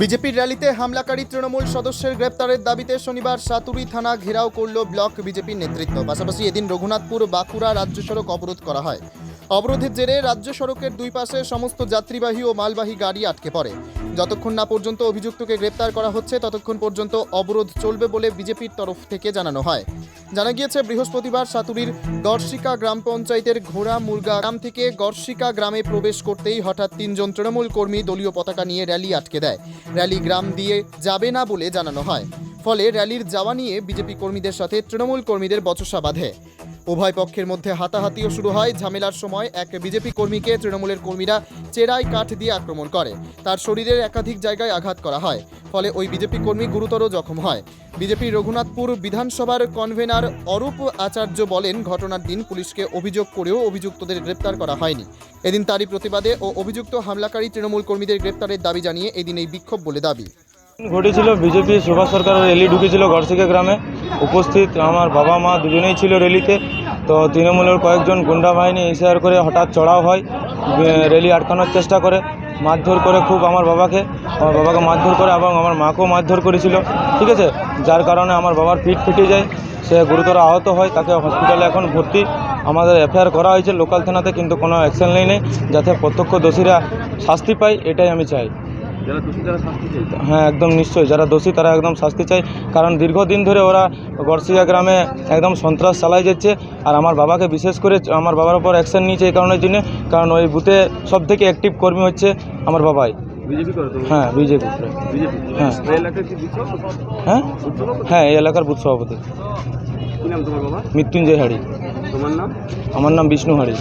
বিজেপির র্যালিতে হামলাকারী তৃণমূল সদস্যের গ্রেপ্তারের দাবিতে শনিবার সাতুরি থানা ঘেরাও করল ব্লক বিজেপির নেতৃত্ব। পাশাপাশি এদিন রঘুনাথপুর বাঁকুড়া রাজ্য সড়ক অবরোধ করা হয়। অবরোধের জেরে রাজ্য সড়কের দুই পাশে সমস্ত যাত্রীবাহী ও মালবাহী গাড়ি আটকে পড়ে। যতক্ষণ না পর্যন্ত অভিযুক্তকে গ্রেপ্তার করা হচ্ছে, ততক্ষণ পর্যন্ত অবরোধ চলবে বলে বিজেপির তরফ থেকে জানানো হয়। জানা গিয়েছে, বৃহস্পতিবার সাতুরির গর্ষিকা গ্রাম পঞ্চায়েতের ঘোড়া মুরগা গ্রাম থেকে গর্ষিকা গ্রামে প্রবেশ করতেই হঠাৎ তিনজন তৃণমূল কর্মী দলীয় পতাকা নিয়ে র্যালি আটকে দেয়। র্যালি গ্রাম দিয়ে যাবে না বলে জানানো হয়। ফলে র্যালির যাওয়া নিয়ে বিজেপি কর্মীদের সাথে তৃণমূল কর্মীদের বচসা বাঁধে। উভয় পক্ষের মধ্যে হাতাহাতিও শুরু হয় ঝামেলার সময় এক বিজেপি কর্মীকে তৃণমূলের কর্মীরা চেরাই কাঠ দিয়ে আক্রমণ করে। তার শরীরের একাধিক জায়গায় আঘাত করা হয়, ফলে ওই বিজেপি কর্মী গুরুতর জখম হয়। বিজেপি রঘুনাথপুর বিধানসভার কনভেনার অরূপ আচার্য বলেন, ঘটনার দিন পুলিশকে অভিযোগ করেও অভিযুক্তদের গ্রেপ্তার করা হয়নি। এদিন তারই প্রতিবাদে ও অভিযুক্ত হামলাকারী তৃণমূল কর্মীদের গ্রেপ্তারের দাবি জানিয়ে এদিন এই বিক্ষোভ বলে দাবি। ঘটেছিল বিজেপি, সুভাষ সরকারের র্যালি ঢুকেছিল গড়সিকা গ্রামে। উপস্থিত আমার বাবা মা দুজনেই ছিল র্যালিতে তো তৃণমূলের কয়েকজন গুন্ডা বাহিনী ইশার করে হঠাৎ চড়াও হয় র্যালি আটকানোর চেষ্টা করে, মারধর করে খুব আমার বাবাকে আমার বাবাকে মারধর করে এবং আমার মাকেও মারধর করেছিল, ঠিক আছে? যার কারণে আমার বাবার পিঠ ফেটে যায়, সে গুরুতর আহত হয়, তাকে হসপিটালে এখন ভর্তি আমাদের এফআইআর করা হয়েছে লোকাল থানাতে, কিন্তু কোনো অ্যাকশন নেই যাতে প্রত্যক্ষ দোষীরা শাস্তি পায়, এটাই আমি চাই। যারা দোষী তারা শাস্তি চাই হ্যাঁ একদম নিশ্চয়ই। যারা দোষী তারা একদম শাস্তি চাই কারণ দীর্ঘদিন ধরে ওরা গড়সিয়া গ্রামে একদম সন্ত্রাস চালাই যাচ্ছে। আর আমার বাবাকে বিশেষ করে আমার বাবার উপর অ্যাকশন নিয়েছে এই কারণের জন্য। কারণ ওই বুথে সব থেকে অ্যাক্টিভ কর্মী হচ্ছে আমার বাবাই। হ্যাঁ বিজেপি। হ্যাঁ। হ্যাঁ? হ্যাঁ এই এলাকার বুথ সভাপতি। মৃত্যুঞ্জয় হাড়ি। তোমার নাম? আমার নাম বিষ্ণু হাড়ি।